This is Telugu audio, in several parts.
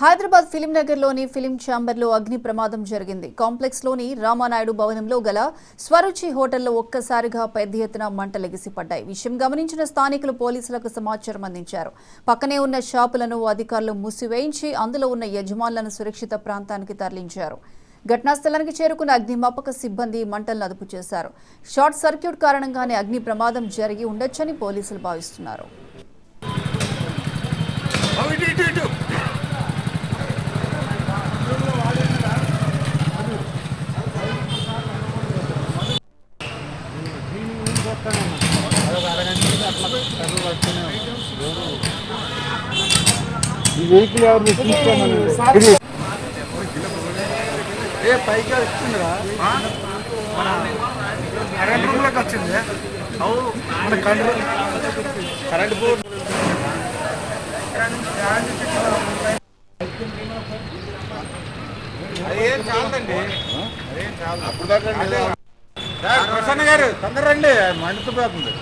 హైదరాబాద్ ఫిలిం నగర్లోని ఫిలిం ఛాంబర్లో అగ్ని ప్రమాదం జరిగింది. కాంప్లెక్స్లోని రామానాయుడు భవనంలో గల స్వరుచి హోటల్లో ఒక్కసారిగా పెద్ద ఎత్తున మంటలెగిసి పడ్డాయి విషయం గమనించిన స్థానికులు పోలీసులకు సమాచారం అందించారు. పక్కనే ఉన్న షాపులను అధికారులు మూసివేయించి అందులో ఉన్న యజమానులను సురక్షిత ప్రాంతానికి తరలించారు. ఘటనా స్థలానికి చేరుకున్న అగ్నిమాపక సిబ్బంది మంటలను అదుపు చేశారు. షార్ట్ సర్క్యూట్ కారణంగానే అగ్ని ప్రమాదం జరిగి ఉండొచ్చని పోలీసులు భావిస్తున్నారు. ఈ వెహికల్ ఎవరిని తీసుకోమని ఏ పైకి వచ్చిందిరా కరెంట్ రూమ్లోకి వచ్చింది అవు మన కరెంట్ కరెంట్ బోర్డు అదేం చాలదండి అదేం చాలు అప్పుడు దాకా ప్రసన్న గారు తొందర రండి మండుతుపోతుంది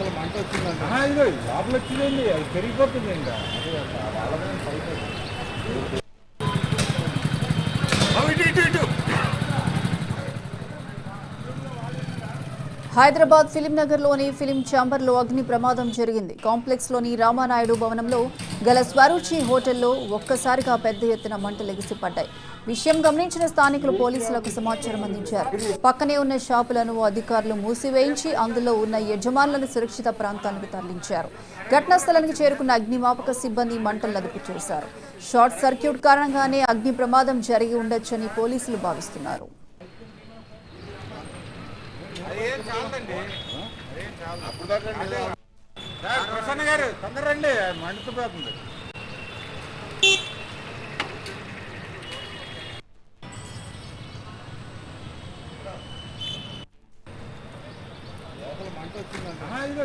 ఆహా, ఇదిగో లోపల వచ్చిందండి అది పెరిగిపోతుంది ఇంకా అది వాళ్ళ పైకి హైదరాబాద్ ఫిలిం నగర్లోని ఫిలిం ఛాంబర్లో అగ్ని ప్రమాదం జరిగింది. కాంప్లెక్స్లోని రామానాయుడు భవనంలో గల స్వరుచి హోటల్లో ఒక్కసారిగా పెద్ద ఎత్తున మంటలు ఎగిసిపడ్డాయి. విషయం గమనించిన స్థానికులు పోలీసులకు సమాచారం అందించారు. పక్కనే ఉన్న షాపులను అధికారులు మూసివేయించి అందులో ఉన్న యజమానులను సురక్షిత ప్రాంతానికి తరలించారు. ఘటనా స్థలానికి చేరుకున్న అగ్నిమాపక సిబ్బంది మంటలు అదుపు చేశారు. షార్ట్ సర్క్యూట్ కారణంగానే అగ్ని ప్రమాదం జరిగి ఉండొచ్చని పోలీసులు భావిస్తున్నారు అదేం చాలదండి అదేం చాలు అప్పుడు దాకా ప్రసన్న గారు తొందర రండి మండుతుపోతుంది ఆహా, ఇదిగో